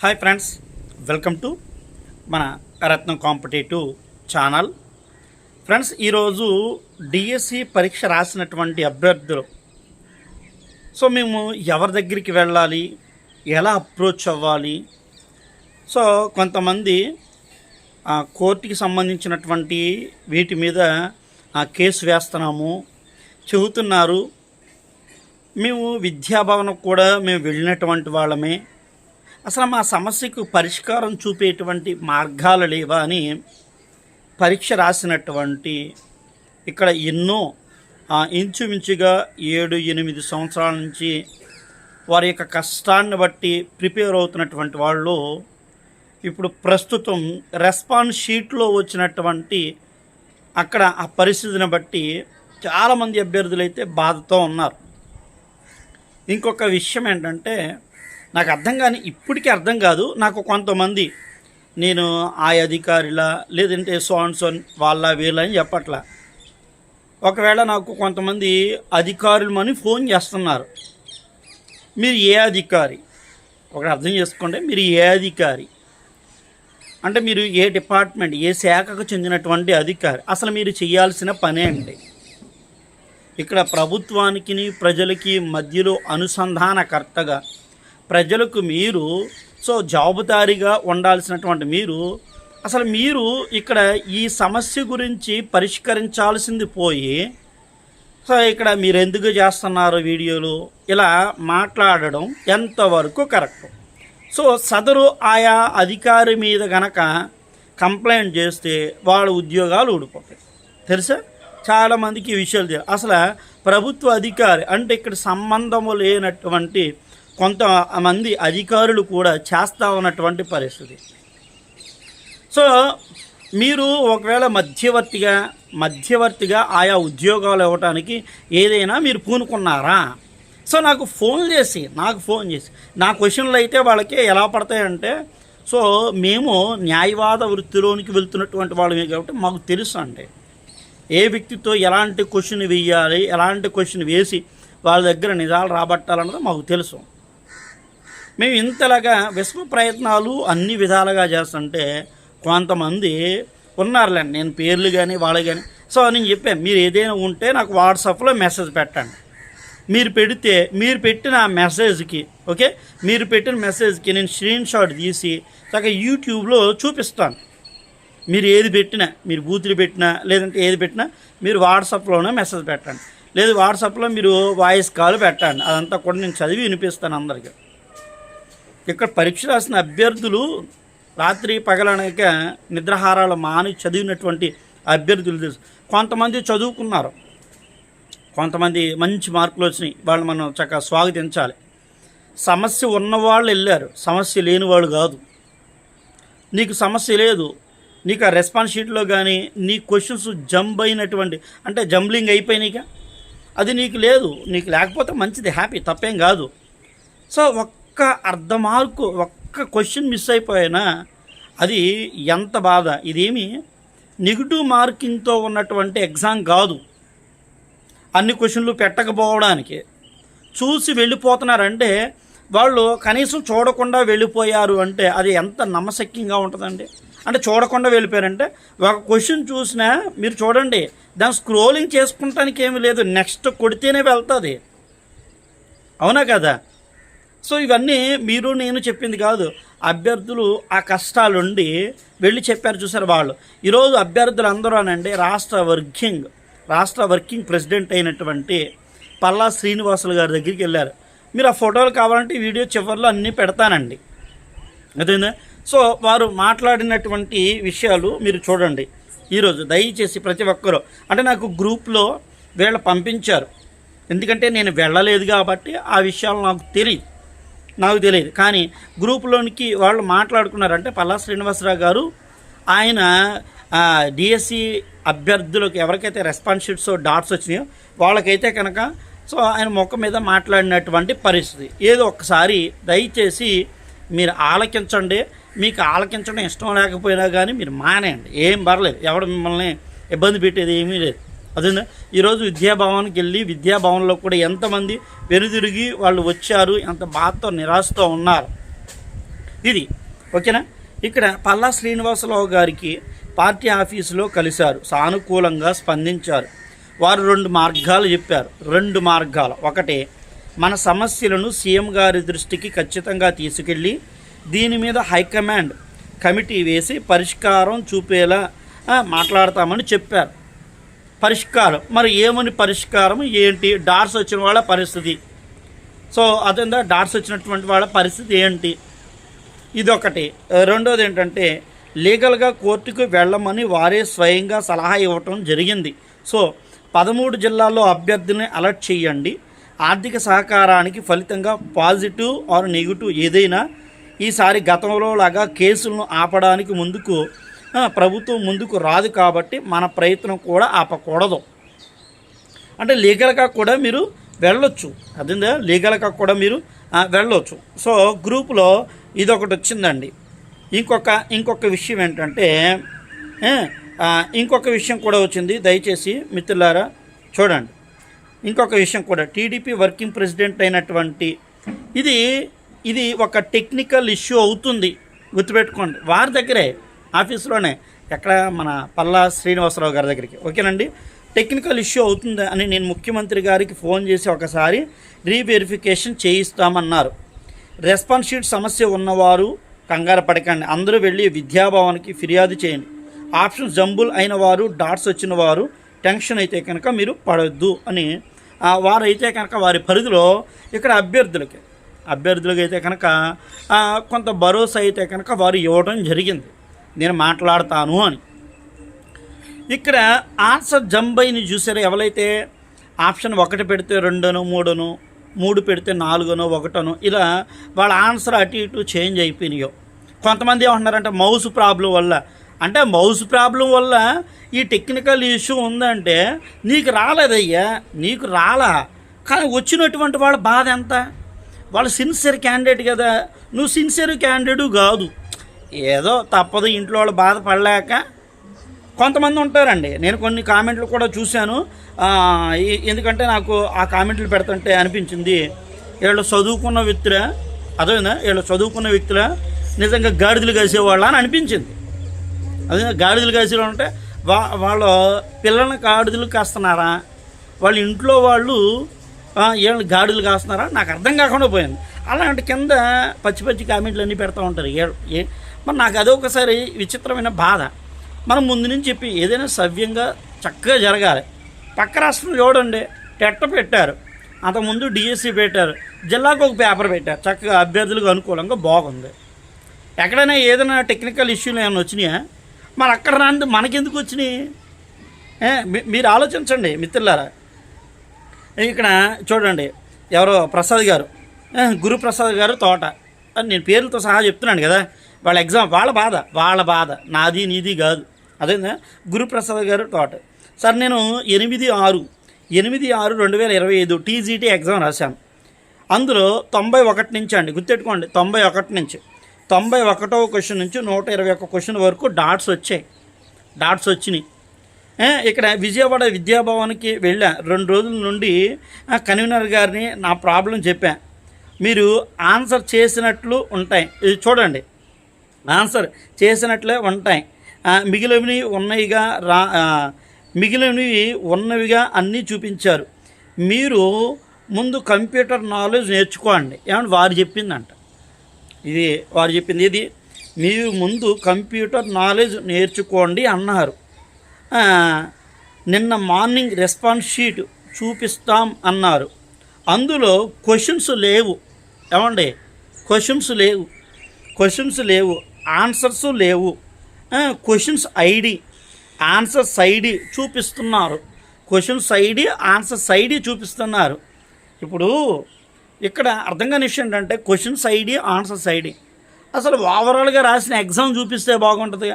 Hi friends welcome to మన Ratnam competitive channel. Friends ఈరోజు DSC పరీక్ష రాసినటువంటి అభ్యర్థులు. సో మేము ఎవరి దగ్గరికి వెళ్ళాలి? ఎలా అప్రోచ్ అవ్వాలి? సో కొంతమంది ఆ, కోర్టుకి సంబంధించినటువంటి వీటి మీద ఆ, కేసు వేస్తున్నాము చెబుతున్నారు. మేము విద్యాభవనం కూడా మేము వెళ్ళినటువంటి వాళ్ళమే. అసలు మా సమస్యకు పరిష్కారం చూపేటువంటి మార్గాలు లేవా అని పరీక్ష రాసినటువంటి ఇక్కడ ఎన్నో ఇంచుమించుగా ఏడు ఎనిమిది సంవత్సరాల నుంచి వారి యొక్క కష్టాన్ని బట్టి ప్రిపేర్ అవుతున్నటువంటి వాళ్ళు ఇప్పుడు ప్రస్తుతం రెస్పాన్స్ షీట్లో వచ్చినటువంటి అక్కడ ఆ పరిస్థితిని బట్టి చాలామంది అభ్యర్థులు అయితే బాధతో ఉన్నారు. ఇంకొక విషయం ఏంటంటే నాకు అర్థం కాని ఇప్పటికీ అర్థం కాదు. నాకు కొంతమంది నేను ఆ అధికారిలా లేదంటే సోన్సోన్ సోన్ వాళ్ళ వీళ్ళ అని చెప్పట్లా. ఒకవేళ నాకు కొంతమంది అధికారులమని ఫోన్ చేస్తున్నారు. మీరు ఏ అధికారి? ఒకటి అర్థం చేసుకోండి. మీరు ఏ అధికారి? అంటే మీరు ఏ డిపార్ట్మెంట్? ఏ శాఖకు చెందినటువంటి అధికారి? అసలు మీరు చేయాల్సిన పనే అండి. ఇక్కడ ప్రభుత్వానికి ప్రజలకి మధ్యలో అనుసంధానకర్తగా ప్రజలకు మీరు సో జవాబుదారీగా ఉండాల్సినటువంటి మీరు అసలు మీరు ఇక్కడ ఈ సమస్య గురించి పరిష్కరించాల్సింది పోయి సో ఇక్కడ మీరు ఎందుకు చేస్తున్నారు వీడియోలు ఇలా మాట్లాడడం ఎంతవరకు కరెక్ట్? సో సదరు ఆయా అధికారి మీద గనక కంప్లైంట్ చేస్తే వాళ్ళ ఉద్యోగాలు ఊడిపోతాయి. తెలుసా? చాలామందికి ఈ విషయాలు తెలియదు అసలు ప్రభుత్వ అధికారి అంటే ఇక్కడ సంబంధము లేనటువంటి కొంతమంది అధికారులు కూడా చేస్తా ఉన్నటువంటి పరిస్థితి. సో మీరు ఒకవేళ మధ్యవర్తిగా మధ్యవర్తిగా ఆయా ఉద్యోగాలు ఇవ్వటానికి ఏదైనా మీరు పూనుకున్నారా? సో నాకు ఫోన్ చేసి నాకు ఫోన్ చేసి నా క్వశ్చన్లు అయితే వాళ్ళకి ఎలా పడతాయంటే సో మేము న్యాయవాద వృత్తిలోనికి వెళ్తున్నటువంటి వాళ్ళమే కాబట్టి మాకు తెలుసు అండి. ఏ వ్యక్తితో ఎలాంటి క్వశ్చన్ వేయాలి ఎలాంటి క్వశ్చన్ వేసి వాళ్ళ దగ్గర నిజాలు రాబట్టాలన్నది మాకు తెలుసు. మేము ఇంతలాగా విశ్వ ప్రయత్నాలు అన్ని విధాలుగా చేస్తుంటే కొంతమంది ఉన్నారులేండి. నేను పేర్లు కానీ వాళ్ళు కానీ సో నేను చెప్పాను మీరు ఏదైనా ఉంటే నాకు వాట్సాప్లో మెసేజ్ పెట్టండి. మీరు పెడితే మీరు పెట్టిన ఆ మెసేజ్కి ఓకే? మీరు పెట్టిన మెసేజ్కి నేను స్క్రీన్ షాట్ తీసి చక్కగా యూట్యూబ్లో చూపిస్తాను. మీరు ఏది పెట్టినా మీరు బూతులు పెట్టినా లేదంటే ఏది పెట్టినా మీరు వాట్సాప్లోనే మెసేజ్ పెట్టండి. లేదు వాట్సాప్లో మీరు వాయిస్ కాల్ పెట్టండి. అదంతా కూడా నేను చదివి వినిపిస్తాను అందరికీ. ఇక్కడ పరీక్ష రాసిన అభ్యర్థులు రాత్రి పగలనక నిద్రహారాలు మాని చదివినటువంటి అభ్యర్థులు తెలుసు. కొంతమంది చదువుకున్నారు. కొంతమంది మంచి మార్కులు వచ్చినాయి. వాళ్ళు మనం చక్కగా స్వాగతించాలి. సమస్య ఉన్నవాళ్ళు వెళ్ళారు. సమస్య లేని వాళ్ళు కాదు. నీకు సమస్య లేదు. నీకు ఆ రెస్పాన్స్ షీట్లో కానీ నీ క్వశ్చన్స్ జంప్ అయినటువంటి అంటే జంబ్లింగ్ అయిపోయినాయిగా. అది నీకు లేదు. నీకు లేకపోతే మంచిది హ్యాపీ తప్పేం కాదు. సో ఒక్క అర్ధ మార్కు ఒక్క క్వశ్చన్ మిస్ అయిపోయినా అది ఎంత బాధ? ఇదేమి నెగిటివ్ మార్కింగ్తో ఉన్నటువంటి ఎగ్జామ్ కాదు. అన్ని క్వశ్చన్లు పెట్టకపోవడానికి. చూసి వెళ్ళిపోతున్నారంటే వాళ్ళు కనీసం చూడకుండా వెళ్ళిపోయారు అంటే అది ఎంత నమ్మశక్యంగా ఉంటుందండి? అంటే చూడకుండా వెళ్ళిపోయారంటే ఒక క్వశ్చన్ చూసినా మీరు చూడండి దాని స్క్రోలింగ్ చేసుకుంటానికి ఏమీ లేదు. నెక్స్ట్ కొడితేనే వెళ్తుంది. అవునా కదా? సో ఇవన్నీ మీరు నేను చెప్పింది కాదు. అభ్యర్థులు ఆ కష్టాలుండి వెళ్ళి చెప్పారు చూసారు వాళ్ళు. ఈరోజు అభ్యర్థులు అందరూ అనండి రాష్ట్ర వర్కింగ్ రాష్ట్ర వర్కింగ్ ప్రెసిడెంట్ అయినటువంటి పల్లా శ్రీనివాసులు గారి దగ్గరికి వెళ్ళారు. మీరు ఆ ఫోటోలు కావాలంటే వీడియో చివరిలో అన్నీ పెడతానండి. అదేనా సో వారు మాట్లాడినటువంటి విషయాలు మీరు చూడండి. ఈరోజు దయచేసి ప్రతి ఒక్కరూ అంటే నాకు గ్రూప్లో వీళ్ళు పంపించారు. ఎందుకంటే నేను వెళ్ళలేదు కాబట్టి ఆ విషయాలు నాకు తెలియదు. నాకు తెలియదు. కానీ గ్రూప్లోనికి వాళ్ళు మాట్లాడుకున్నారంటే పల్లా శ్రీనివాసరావు గారు ఆయన డిఎస్సి అభ్యర్థులకు ఎవరికైతే రెస్పాన్స్ షీట్స్ డాట్స్ వచ్చినాయో వాళ్ళకైతే కనుక సో ఆయన మొక్క మీద మాట్లాడినటువంటి పరిస్థితి. ఏదో ఒకసారి దయచేసి మీరు ఆలకించండి. మీకు ఆలకించడం ఇష్టం లేకపోయినా కానీ మీరు మానేయండి. ఏం పర్లేదు. ఎవడు మిమ్మల్ని ఇబ్బంది పెట్టేది ఏమీ లేదు. అదే ఈరోజు విద్యాభవన్కి వెళ్ళి విద్యాభవన్లో కూడా ఎంతమంది వెనుదిరిగి వాళ్ళు వచ్చారు ఎంత బాధతో నిరాశతో ఉన్నారు. ఇది ఓకేనా? ఇక్కడ పల్లా శ్రీనివాసరావు గారికి పార్టీ ఆఫీసులో కలిశారు. సానుకూలంగా స్పందించారు. వారు రెండు మార్గాలు చెప్పారు. రెండు మార్గాలు. ఒకటి మన సమస్యలను సీఎం గారి దృష్టికి ఖచ్చితంగా తీసుకెళ్ళి దీని మీద హైకమాండ్ కమిటీ వేసి పరిష్కారం చూపేలా మాట్లాడతామని చెప్పారు. పరిష్కారం. మరి ఏమని పరిష్కారం? ఏంటి? డార్స్ వచ్చిన వాళ్ళ పరిస్థితి. సో అదేందా? డాట్స్ వచ్చినటువంటి వాళ్ళ పరిస్థితి ఏంటి? ఇదొకటి. రెండోది ఏంటంటే లీగల్గా కోర్టుకు వెళ్ళమని వారే స్వయంగా సలహా ఇవ్వటం జరిగింది. సో పదమూడు జిల్లాల్లో అభ్యర్థిని అలర్ట్ చేయండి. ఆర్థిక సహకారానికి ఫలితంగా పాజిటివ్ ఆర్ నెగిటివ్ ఏదైనా ఈసారి గతంలో లాగా కేసులను ఆపడానికి ముందుకు ప్రభుత్వం ముందుకు రాదు కాబట్టి మన ప్రయత్నం కూడా ఆపకూడదు. అంటే లీగల్గా కూడా మీరు వెళ్ళొచ్చు. అదేందా? లీగల్గా కూడా మీరు వెళ్ళొచ్చు. సో గ్రూపులో ఇదొకటి వచ్చిందండి. ఇంకొక ఇంకొక విషయం ఏంటంటే ఇంకొక విషయం కూడా వచ్చింది. దయచేసి మిత్రులారా చూడండి. ఇంకొక విషయం కూడా టీడీపీ వర్కింగ్ ప్రెసిడెంట్ అయినటువంటి ఇది ఇది ఒక టెక్నికల్ ఇష్యూ అవుతుంది. గుర్తుపెట్టుకోండి. వారి దగ్గరే ఆఫీస్లోనే ఎక్కడ మన పల్లా శ్రీనివాసరావు గారి దగ్గరికి. ఓకేనండి? టెక్నికల్ ఇష్యూ అవుతుంది అని నేను ముఖ్యమంత్రి గారికి ఫోన్ చేసి ఒకసారి రీవెరిఫికేషన్ చేయిస్తామన్నారు. రెస్పాన్స్ షీట్ సమస్య ఉన్నవారు కంగారు పడకండి. అందరూ వెళ్ళి విద్యాభవన్కి ఫిర్యాదు చేయండి. ఆప్షన్ జంబుల్ అయిన వారు డాట్స్ వచ్చిన వారు టెన్షన్ అయితే కనుక మీరు పడద్దు అని వారైతే కనుక వారి పరిధిలో ఇక్కడ అభ్యర్థులకి అభ్యర్థులకి అయితే కనుక కొంత భరోసా అయితే కనుక వారు ఇవ్వడం జరిగింది. నేను మాట్లాడతాను అని. ఇక్కడ ఆన్సర్ జంబైని చూసారు? ఎవరైతే ఆప్షన్ ఒకటి పెడితే రెండును మూడును మూడు పెడితే నాలుగును ఒకటను ఇలా వాళ్ళ ఆన్సర్ అటు ఇటు చేంజ్ అయిపోయినాయో. కొంతమంది ఏమంటున్నారంటే మౌస్ ప్రాబ్లం వల్ల. అంటే మౌస్ ప్రాబ్లం వల్ల ఈ టెక్నికల్ ఇష్యూ ఉందంటే నీకు రాలేదయ్యా నీకు రాలా. కానీ వచ్చినటువంటి వాళ్ళ బాధ ఎంత? వాళ్ళు సిన్సియర్ క్యాండిడేట్ కదా. నువ్వు సిన్సియర్ క్యాండిడేట్ కాదు. ఏదో తప్పదు ఇంట్లో వాళ్ళు బాధపడలేక కొంతమంది ఉంటారండి. నేను కొన్ని కామెంట్లు కూడా చూశాను. ఎందుకంటే నాకు ఆ కామెంట్లు పెడుతుంటే అనిపించింది. వీళ్ళు చదువుకున్న వ్యక్తులే అదేనా? వీళ్ళు చదువుకున్న వ్యక్తులే నిజంగా గాడిదలు కలిసేవాళ్ళ అని అనిపించింది. అదే గాడిదలు కలిసేవాళ్ళు అంటే వా వాళ్ళు పిల్లల్ని గాడిదలు కాస్తున్నారా? వాళ్ళ ఇంట్లో వాళ్ళు వీళ్ళని గాడిదలు కాస్తున్నారా? నాకు అర్థం కాకుండా పోయింది. అలాంటి కింద పచ్చి పచ్చి కామెంట్లు అన్నీ పెడతా ఉంటారు. ఏ- మరి నాకు అదొకసారి విచిత్రమైన బాధ. మనం ముందు నుంచి చెప్పి ఏదైనా సవ్యంగా చక్కగా జరగాలి. పక్క రాష్ట్రం చూడండి టెట్ట పెట్టారు. అంతకుముందు డిఎస్సి పెట్టారు. జిల్లాకు ఒక పేపర్ పెట్టారు. చక్కగా అభ్యర్థులకు అనుకూలంగా బాగుంది. ఎక్కడైనా ఏదైనా టెక్నికల్ ఇష్యూలు ఏమైనా వచ్చినాయా? మరి అక్కడ రాని మనకెందుకు వచ్చినాయి? మీ- మీరు ఆలోచించండి మిత్రులారా. ఇక్కడ చూడండి ఎవరో ప్రసాద్ గారు. గురుప్రసాద్ గారు తోట. అని నేను పేర్లతో సహా చెప్తున్నాను కదా. వాళ్ళ ఎగ్జామ్ వాళ్ళ బాధ వాళ్ళ బాధ. నాది నీది కాదు. అదేనా గురుప్రసాద్ గారు టోట సార్ నేను ఎనిమిది ఆరు ఎనిమిది ఆరు రెండు వేల ఇరవై ఐదు టీజీటీ ఎగ్జామ్ రాశాను. అందులో తొంభై ఒకటి నుంచి అండి గుర్తెట్టుకోండి తొంభై ఒకటి నుంచి. తొంభై ఒకటో క్వశ్చన్ నుంచి నూట ఇరవై ఒక్క క్వశ్చన్ వరకు డాట్స్ వచ్చాయి. డాట్స్ వచ్చినాయి. ఇక్కడ విజయవాడ విద్యాభవన్కి వెళ్ళా. రెండు రోజుల నుండి కన్వీనర్ గారిని నా ప్రాబ్లం చెప్పా. మీరు ఆన్సర్ చేసినట్లు ఉంటాయి. ఇది చూడండి. ఆన్సర్ చేసినట్లే ఉంటాయి. మిగిలినవి ఉన్నవిగా రా మిగిలినవి ఉన్నవిగా అన్నీ చూపించారు. మీరు ముందు కంప్యూటర్ నాలెడ్జ్ నేర్చుకోండి. ఏమన్నా వారు చెప్పిందంట. ఇది వారు చెప్పింది ఇది. మీరు ముందు కంప్యూటర్ నాలెడ్జ్ నేర్చుకోండి అన్నారు. నిన్న మార్నింగ్ రెస్పాన్స్ షీట్ చూపిస్తాం అన్నారు. అందులో క్వశ్చన్స్ లేవు. ఏమండి? క్వశ్చన్స్ లేవు. క్వశ్చన్స్ లేవు. ఆన్సర్స్ లేవు. క్వశ్చన్స్ ఐడి ఆన్సర్స్ ఐడి చూపిస్తున్నారు. క్వశ్చన్స్ ఐడి ఆన్సర్స్ ఐడి చూపిస్తున్నారు. ఇప్పుడు ఇక్కడ అర్థం కాని విషయం ఏంటంటే క్వశ్చన్స్ ఐడి ఆన్సర్స్ ఐడి. అసలు ఓవరాల్గా రాసిన ఎగ్జామ్ చూపిస్తే బాగుంటుంది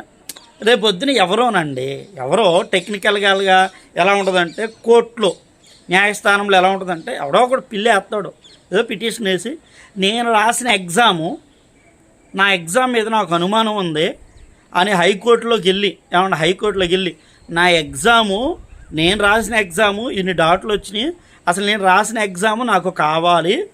రేపు పొద్దున ఎవరోనండి? ఎవరో టెక్నికల్గా ఎలా ఉంటుందంటే కోర్టులో న్యాయస్థానంలో ఎలా ఉంటుందంటే ఎవడో ఒకడు పిల్లి వేస్తాడు. ఏదో పిటిషన్ వేసి నేను రాసిన ఎగ్జాము నా ఎగ్జామ్ మీద నాకు అనుమానం ఉంది అని హైకోర్టులోకి వెళ్ళి ఏమన్నా హైకోర్టులోకి వెళ్ళి నా ఎగ్జాము నేను రాసిన ఎగ్జాము ఇన్ని డాట్లు వచ్చినాయి అసలు నేను రాసిన ఎగ్జాము నాకు కావాలి.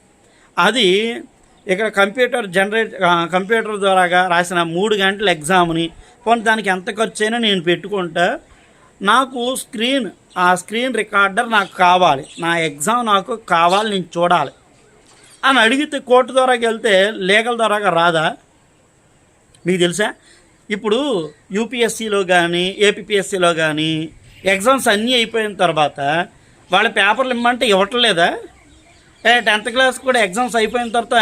అది ఇక్కడ కంప్యూటర్ జనరేట్ కంప్యూటర్ ద్వారాగా రాసిన మూడు గంటల ఎగ్జామ్ని పోనీ దానికి ఎంత ఖర్చు అయినా నేను పెట్టుకుంటా. నాకు స్క్రీన్ ఆ స్క్రీన్ రికార్డర్ నాకు కావాలి. నా ఎగ్జామ్ నాకు కావాలి నేను చూడాలి. అని అడిగితే కోర్టు ద్వారాకి వెళ్తే లీగల్ ద్వారాగా రాదా? మీకు తెలుసా? ఇప్పుడు యూపీఎస్సీలో కానీ ఏపీఎస్సీలో కానీ ఎగ్జామ్స్ అన్నీ అయిపోయిన తర్వాత వాళ్ళ పేపర్లు ఇమ్మంటే ఇవ్వట్లేదా? టెన్త్ క్లాస్ కూడా ఎగ్జామ్స్ అయిపోయిన తర్వాత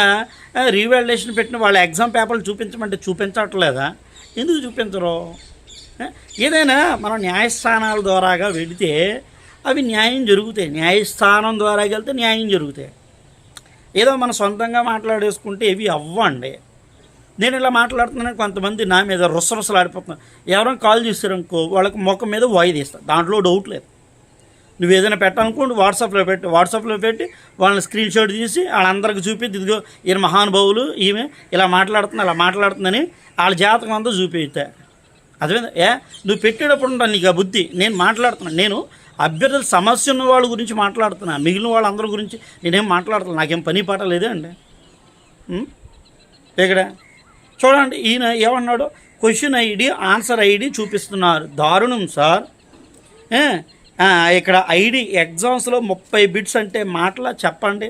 రీవాల్యుయేషన్ పెట్టిన వాళ్ళ ఎగ్జామ్ పేపర్లు చూపించమంటే చూపించట్లేదా? ఎందుకు చూపించరు? ఏదైనా మనం న్యాయస్థానాల ద్వారాగా వెళితే అవి న్యాయం జరుగుతాయి. న్యాయస్థానం ద్వారా వెళ్తే న్యాయం జరుగుతాయి. ఏదో మనం సొంతంగా మాట్లాడేసుకుంటే ఇవి అవ్వండి. నేను ఇలా మాట్లాడుతున్నాను కొంతమంది నా మీద రుసరుసలాడిపోతున్నారు. ఎవరైనా కాల్ చేశారనుకో వాళ్ళకి ముఖం మీద వాయిదా దాంట్లో డౌట్ లేదు. నువ్వు ఏదైనా పెట్టాలనుకోండి వాట్సాప్లో పెట్టి వాట్సాప్లో పెట్టి వాళ్ళని స్క్రీన్ షాట్ తీసి వాళ్ళందరికీ చూపించి ఇదిగో ఈయన మహానుభావులు ఈమె ఇలా మాట్లాడుతున్నా ఇలా మాట్లాడుతుందని వాళ్ళ జాతకం అంతా చూపిస్తా అదే ఏ? నువ్వు పెట్టేటప్పుడు ఉంటాను నీకు ఆ బుద్ధి. నేను మాట్లాడుతున్నాను నేను అభ్యర్థుల సమస్య ఉన్న వాళ్ళ గురించి మాట్లాడుతున్నా. మిగిలిన వాళ్ళందరి గురించి నేనేం మాట్లాడుతున్నా? నాకేం పని పాట లేదే అండి. ఇక్కడ చూడండి ఈయన ఏమన్నాడు? క్వశ్చన్ ఐడి ఆన్సర్ ఐడి చూపిస్తున్నారు. దారుణం సార్. ఇక్కడ ఐడి ఎగ్జామ్స్లో ముప్పై బిట్స్ అంటే మాటలా చెప్పండి.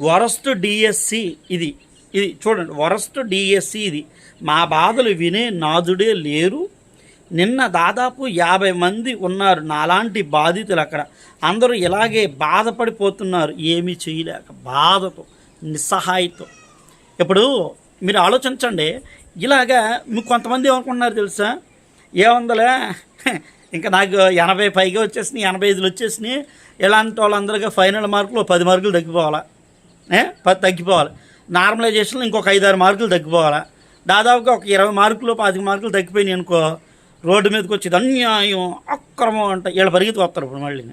వరస్ట్ డిఎస్సి ఇది. ఇది చూడండి వరస్ట్ డిఎస్సి ఇది. మా బాధలు వినే నాదుడే లేరు. నిన్న దాదాపు యాభై మంది ఉన్నారు నాలాంటి బాధితులు అక్కడ. అందరూ ఇలాగే బాధపడిపోతున్నారు. ఏమీ చేయలేక బాధతో నిస్సహాయతో. ఇప్పుడు మీరు ఆలోచించండి. ఇలాగా మీకు కొంతమంది ఏమనుకుంటున్నారు తెలుసా? ఏముందలే? ఇంకా నాకు ఎనభై పైగా వచ్చేసినాయి ఎనభై ఐదులు వచ్చేసినాయి. ఇలాంటి వాళ్ళందరికీ ఫైనల్ మార్కులు పది మార్కులు తగ్గిపోవాలా? పది తగ్గిపోవాలి. నార్మలైజేషన్లో ఇంకొక ఐదారు మార్కులు తగ్గిపోవాలా? దాదాపుగా ఒక ఇరవై మార్కులు పాతిక మార్కులు తగ్గిపోయినాయి అనుకో రోడ్డు మీదకి వచ్చేది అన్యాయం అక్రమం అంట వీళ్ళ పరిగెత్తి వస్తారు ఇప్పుడు మళ్ళీ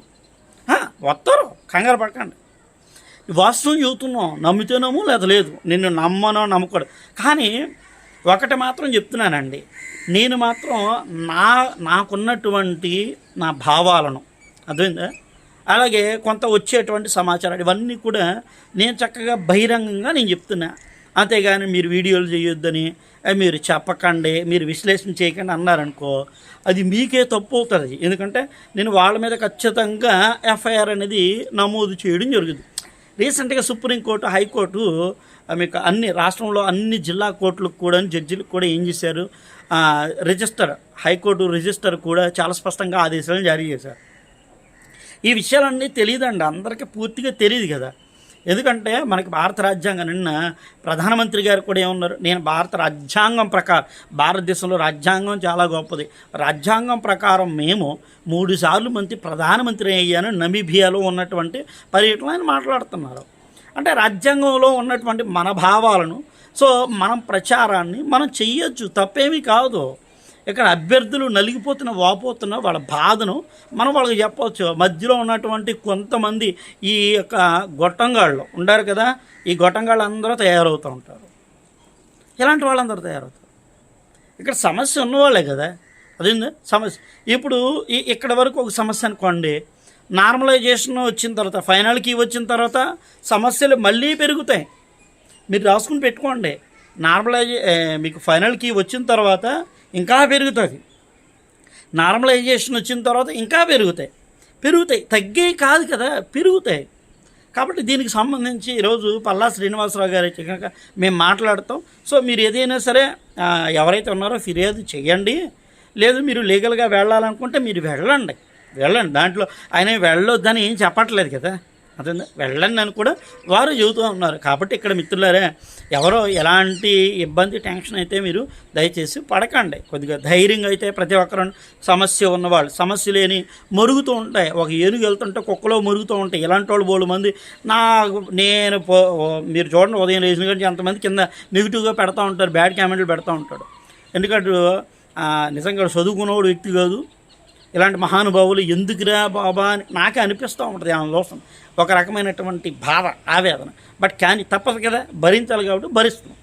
వస్తారు. కంగారు పడకండి. వాస్తవం చెబుతున్నాం. నమ్మితేనేమో లేదా లేదు. నిన్ను నమ్మనో నమ్మకూడదు. కానీ ఒకటి మాత్రం చెప్తున్నానండి. నేను మాత్రం నా నాకున్నటువంటి నా భావాలను అర్థమైందా? అలాగే కొంత వచ్చేటువంటి సమాచారం ఇవన్నీ కూడా నేను చక్కగా బహిరంగంగా నేను చెప్తున్నా. అంతేగాని మీరు వీడియోలు చేయొద్దని మీరు చెప్పకండి మీరు విశ్లేషణ చేయకండి అన్నారనుకో అది మీకే తప్పు అవుతుంది. ఎందుకంటే నేను వాళ్ళ మీద ఖచ్చితంగా ఎఫ్ఐఆర్ అనేది నమోదు చేయడం జరుగుతుంది. రీసెంట్గా సుప్రీంకోర్టు హైకోర్టు మీకు అన్ని రాష్ట్రంలో అన్ని జిల్లా కోర్టులకు కూడా జడ్జిలకు కూడా ఏం చేశారు? రిజిస్టర్ హైకోర్టు రిజిస్టర్ కూడా చాలా స్పష్టంగా ఆదేశాలను జారీ చేశారు. ఈ విషయాలన్నీ తెలియదండి. అందరికీ పూర్తిగా తెలియదు కదా. ఎందుకంటే మనకి భారత రాజ్యాంగం నిన్న ప్రధానమంత్రి గారు కూడా ఏమన్నారు? నేను భారత రాజ్యాంగం ప్రకారం భారతదేశంలో రాజ్యాంగం చాలా గొప్పది. రాజ్యాంగం ప్రకారం మేము మూడుసార్లు మంత్రి ప్రధానమంత్రి అయ్యాను. నమీబియాలో ఉన్నటువంటి పర్యటన ఆయన మాట్లాడుతున్నారు. అంటే రాజ్యాంగంలో ఉన్నటువంటి మన భావాలను సో మనం ప్రచారాన్ని మనం చెయ్యొచ్చు. తప్పేమీ కాదు. ఇక్కడ అభ్యర్థులు నలిగిపోతున్న వాపోతున్న వాళ్ళ బాధను మనం వాళ్ళకి చెప్పవచ్చు. మధ్యలో ఉన్నటువంటి కొంతమంది ఈ యొక్క గొట్టంగాళ్ళు ఉండారు కదా ఈ గొట్టంగాళ్ళు అందరూ తయారవుతూ ఉంటారు. ఇలాంటి వాళ్ళందరూ తయారవుతారు. ఇక్కడ సమస్య ఉన్నవాళ్ళే కదా. అదేంది? సమస్య. ఇప్పుడు ఈ ఇక్కడ వరకు ఒక సమస్య అనుకోండి. నార్మలైజేషన్ వచ్చిన తర్వాత ఫైనల్కి వచ్చిన తర్వాత సమస్యలు మళ్ళీ పెరుగుతాయి. మీరు రాసుకుని పెట్టుకోండి. నార్మలైజే మీకు మీకు ఫైనల్కి వచ్చిన తర్వాత ఇంకా పెరుగుతుంది. నార్మలైజేషన్ వచ్చిన తర్వాత ఇంకా పెరుగుతాయి. పెరుగుతాయి. తగ్గే కాదు కదా పెరుగుతాయి. కాబట్టి దీనికి సంబంధించి ఈరోజు పల్లా శ్రీనివాసరావు గారు అయితే కనుక మేము మాట్లాడతాం. సో మీరు ఏదైనా సరే ఎవరైతే ఉన్నారో ఫిర్యాదు చేయండి. లేదు మీరు లీగల్గా వెళ్ళాలనుకుంటే మీరు వెళ్ళండి. వెళ్ళండి. దాంట్లో ఆయన వెళ్ళొద్దని ఏం చెప్పట్లేదు కదా. అదే వెళ్ళండి అని కూడా వారు చెబుతూ ఉన్నారు. కాబట్టి ఇక్కడ మిత్రులారా ఎవరో ఎలాంటి ఇబ్బంది టెన్షన్ అయితే మీరు దయచేసి పడకండి. కొద్దిగా ధైర్యంగా అయితే ప్రతి ఒక్కరు సమస్య ఉన్నవాళ్ళు సమస్య లేని మరుగుతూ ఉంటాయి. ఒక ఏనుగు వెళ్తుంటే కుక్కలో మరుగుతూ ఉంటాయి. ఇలాంటి వాళ్ళు బోలు మంది నా నేను మీరు చూడండి ఉదయం లేచిన గురించి ఎంతమంది కింద నెగిటివ్గా పెడతా ఉంటారు బ్యాడ్ కామెంట్లు పెడతా ఉంటాడు ఎందుకంటే నిజంగా చదువుకున్నవాడు వ్యక్తి కాదు. ఇలాంటి మహానుభావులు ఎందుకురా బాబా అని నాకే అనిపిస్తూ ఉంటుంది ఆమె లోపం. ఒక రకమైనటువంటి బాధ ఆవేదన. బట్ కానీ తప్పదు కదా భరించాలి కాబట్టి భరిస్తున్నాం.